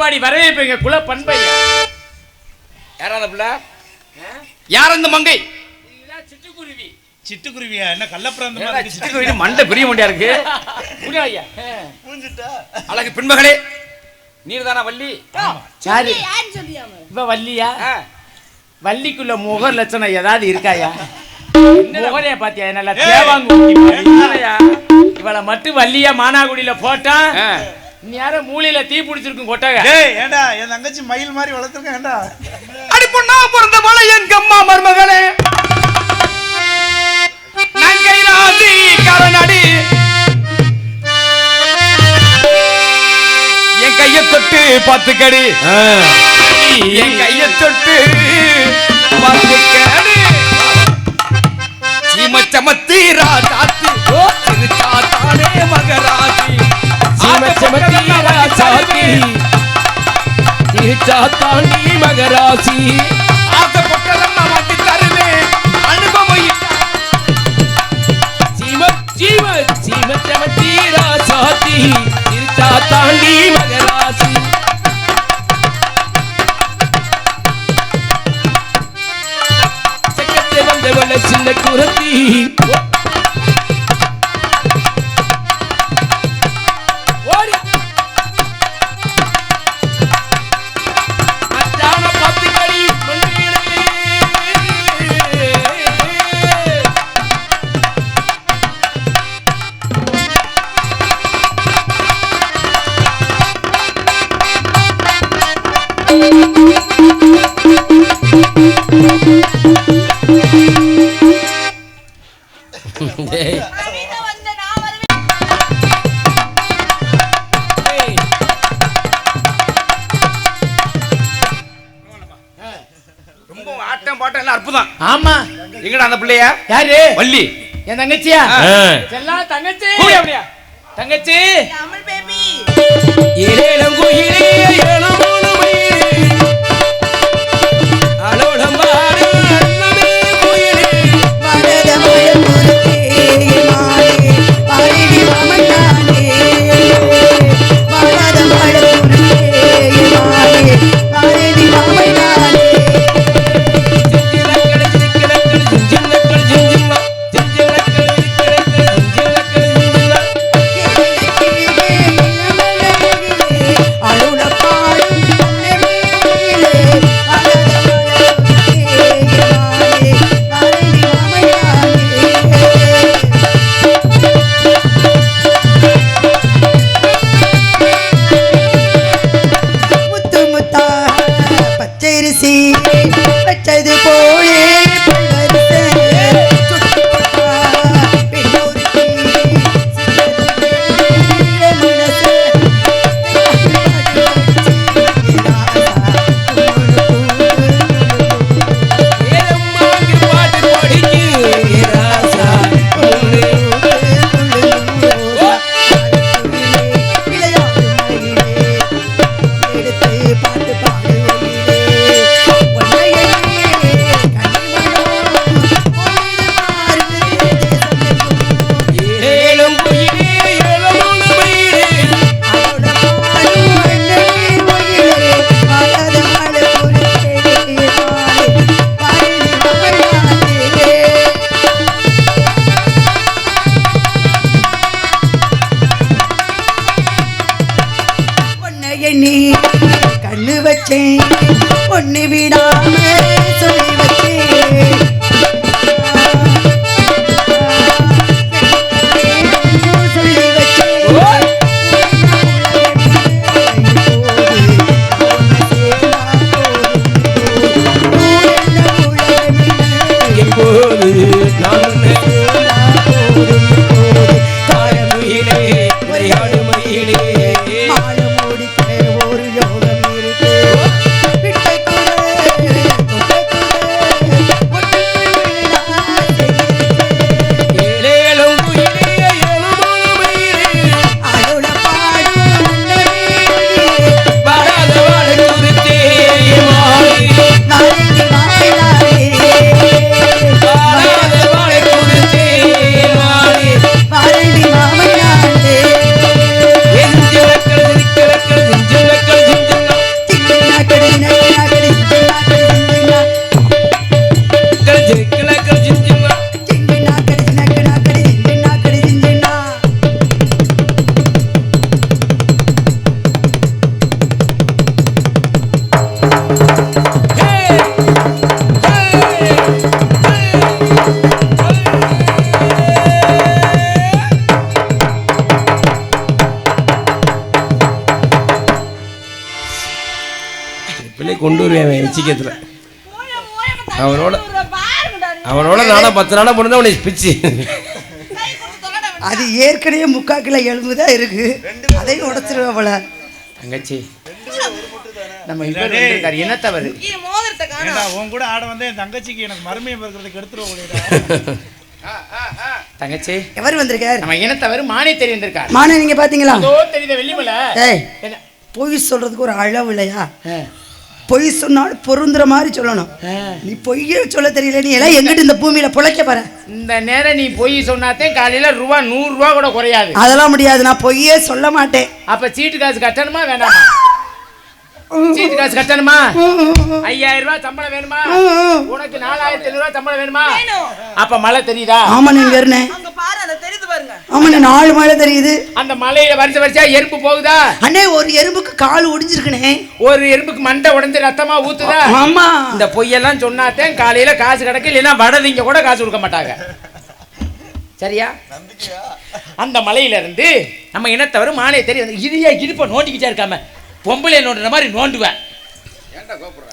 பாடி வரவேற்பீங்க குல பண்பையா? யாரா அந்த பிள்ளை? யார் அந்த மங்கை? சிட்டுக்குருவி. சிட்டுக்குருவியா? என்ன கள்ளப்பிராந்த என்னடா சிட்டுக்குருவி மண்டை பெரிய மண்டியா இருக்கு? முடியா ஐயா. அழகு பெண்மகளே. நீர்தானா வள்ளி? யாரு? யாருன்னு சொல்லியாம இவ வள்ளியா. வள்ளிக்குள்ள முக லட்சணம் ஏதாவது இருக்காயா? முகரைய பாத்தியா? நல்லா. இல்லையா? இவளை மட்டும் வள்ளியா மானாகுடியில போட்டா? ஆ. நீ யாரும் மூலையில தீ பிடிச்சிருக்கும் கொட்டக. டேய் ஏண்டா என் தங்கச்சி மயில் மாதிரி வளர்த்துருக்கேன் ஏண்டா? அடி பொண்ணா பிறந்த மலை என் கம்மா மருமகளே. நங்கை ராசி கரணடி. என் கைய தொட்டு பாத்துக்கடி என் கைய தொட்டு பாத்துக்கடி சீமச்சமத்தி ராஜாத்தி திருச்சாத்தாண்டி மகராசி. ஆசைப்பட்டதம்மா மாட்டி தருவேன் அனுபவம். இல்ல. சீம சீம சீமச்சமத்தி ராசாத்தி திருச்சாத்தாண்டி மகராசி. செக்கத்தை வந்தவள சின்ன குரத்தி. பிள்ளைய? யாரு? வள்ளி. என் தங்கச்சியா? ஆ. செல்லாம் தங்கச்சி? தங்கச்சி. அமல் பேபி. ஏழங்குயிலே ஏழமூணு மயிலே, பச்சது போலே கண்ணு வச்சேன். ஒண்ணு விடாம கொண்டு வருவேன் மூய அவனோட- பாருங்கடா அவனோட நாளா பத்து நாளா முடிஞ்சா உன்னை பிச்சு. கை கொடுத்து தொலைடா அது ஏற்கனவே முக்கா கிலோ எலும்பு தான் இருக்கு. அதையும் உடச்சிருவா போல. தங்கச்சி. நம்ம என்ன தவறு? உன் கூட ஆட வந்து என் தங்கச்சிக்கு எனக்கு மருமையை பார்க்கறதுக்கு எடுத்துருவோம் தங்கச்சி. எவர் வந்திருக்கார்? நம்ம என்ன தவறு? மானே தெரிய வந்திருக்காரு. மானே நீங்க பாத்தீங்களா? தெரியுத வெள்ளிமலை பொய் சொல்றதுக்கு ஒரு அளவு இல்லையா. பொய் சொன்னால் பொருந்துற மாதிரி சொல்லணும். நீ பொய்யே சொல்ல தெரியல நீ எல்லாம் எங்கிட்டு இந்த பூமியில புழைக்க பாரு இந்த நேரம் நீ பொய் சொன்னாத்தே காலையில ரூபா நூறு ரூபா கூட குறையாது. அதெல்லாம் முடியாது நான் பொய்யே சொல்ல மாட்டேன். அப்ப சீட்டு காசு கட்டணுமா வேண்டாமா சீட்டு காசு கட்டணுமா? ஐயாயிரம் ரூபாய் சம்பளம் வேணுமா? உனக்கு நாலாயிரத்தி ஐநூறு ரூபாய் சம்பளம் வேணுமா? வேணும். அப்ப மழை தெரியுதா? ஆமா நீங்க இருந்தேன் அங்க பாரு அந்த தெரியுது பாருங்க ஆமா நாலு மழை தெரியுது. அந்த மலையில வரிசை வரிசையா எறும்பு போகுதா? அண்ணே ஒரு எறும்புக்கு கால் ஒடிஞ்சிருக்கனே ஒரு எறும்புக்கு மண்டை உடைஞ்சு ரத்தமா ஊத்துதா? ஆமா. இந்த பொய்யெல்லாம் சொன்னாத்தேன் காலையில காசு கிடைக்கு இல்லைன்னா வடதிங்க கூட காசு கொடுக்க மாட்டாங்க. சரியா? அந்த மலையில இருந்து நம்ம இனத்தவரு மாலையை தெரியும் இதையா இடுப்ப நோண்டிக்கிட்டே இருக்காம பொம்பளை நோண்டுற மாதிரி நோண்டுவேன்.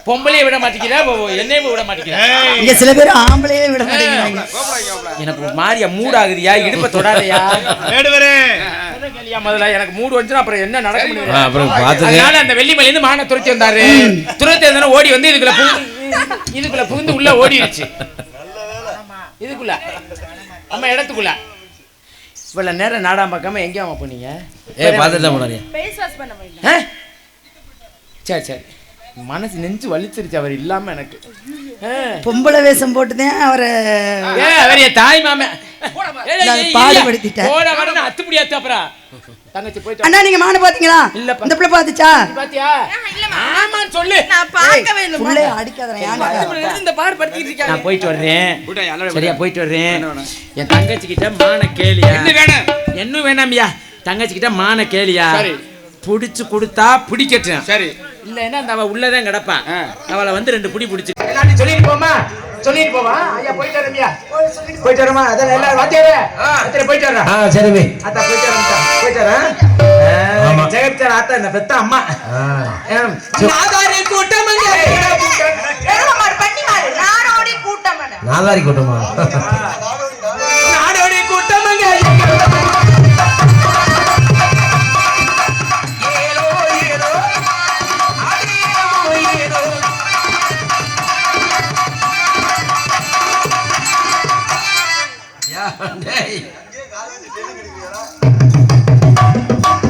பொம்பளையை விட மாட்டேங்கிறா என்னையும் விட மாட்டேங்கிறா. இங்க சில பேர் ஆம்பளையே விட மாட்டேங்கிறாங்க. எனக்கு ஒரு மாதிரியா மூட் ஆகுதியா இடுப்ப தொடாதையா? முதல்ல எனக்கு மூடு வந்துச்சுன்னா அப்புறம் என்ன நடக்க முடியும்? அப்புறம் அதனால அந்த வெள்ளிமலையில இருந்து மான துரத்தி வந்தாரு. துரத்தி வந்தா ஓடி வந்து இதுக்குள்ள புகுந்து இதுக்குள்ள புகுந்து உள்ள ஓடிடுச்சு. இதுக்குள்ள. நம்ம இடத்துக்குள்ள. இவ்வளவு நேரம் நாடாம பார்க்காம எங்க அவன் போனீங்க? ஏ பார்த்துட்டு தான் போனாரியா ஃபேஸ் வாஷ் பண்ண முடியல. ஆ? சரி சரி. மனசு நெஞ்சு வலிச்சிருச்சு அவர் இல்லாம எனக்கு. பொம்பளை வேஷம் போட்டுதான் அவரை ஏ, அவர் என் தாய் ஏய், பாடுபடுத்திட்டேன். போட வரணும் அத்து முடியாது அப்புறம் தங்கச்சி போயிட்டு அண்ணா நீங்க மானை பாத்தீங்களா? இல்லப்பா. இந்த பிள்ளை பாத்துச்சா? பாத்தியா? ஆமான்னு சொல்லு. நான் பார்க்கவே இல்லை பிள்ளைய அடிக்காதடா ஏன்டா? இந்த பாடு படுத்திட்டு இருக்காங்க நான் போயிட்டு வர்றேன். சரியா போயிட்டு வர்றேன். என் தங்கச்சி கிட்ட மான கேளியா? என்ன வேணும்? என்ன வேணாம்யா தங்கச்சி கிட்ட மான கேளியா? புடிச்சு கொடுத்தா பிடிக்கட்டும். சரி. இல்லைன்னா அந்த அவ உள்ளதான் கிடப்பா அவளை வந்து ரெண்டு புடி பிடிச்சு சொல்லிட்டு போமா சொல்லிட்டு போமா ஐயா போயிட்டு வரமா அதான் எல்லாரும் வாத்தியாரே. வாத்தியாரே போயிட்டு வரேன் ஆ சரி பை அத்தா போயிட்டு வரேன் போயிட்டு வரேன் ஜெகத்சார் ஆத்தா இந்த பெத்த அம்மா. நாதாரி கூட்டம் நாதாரி கூட்டம்?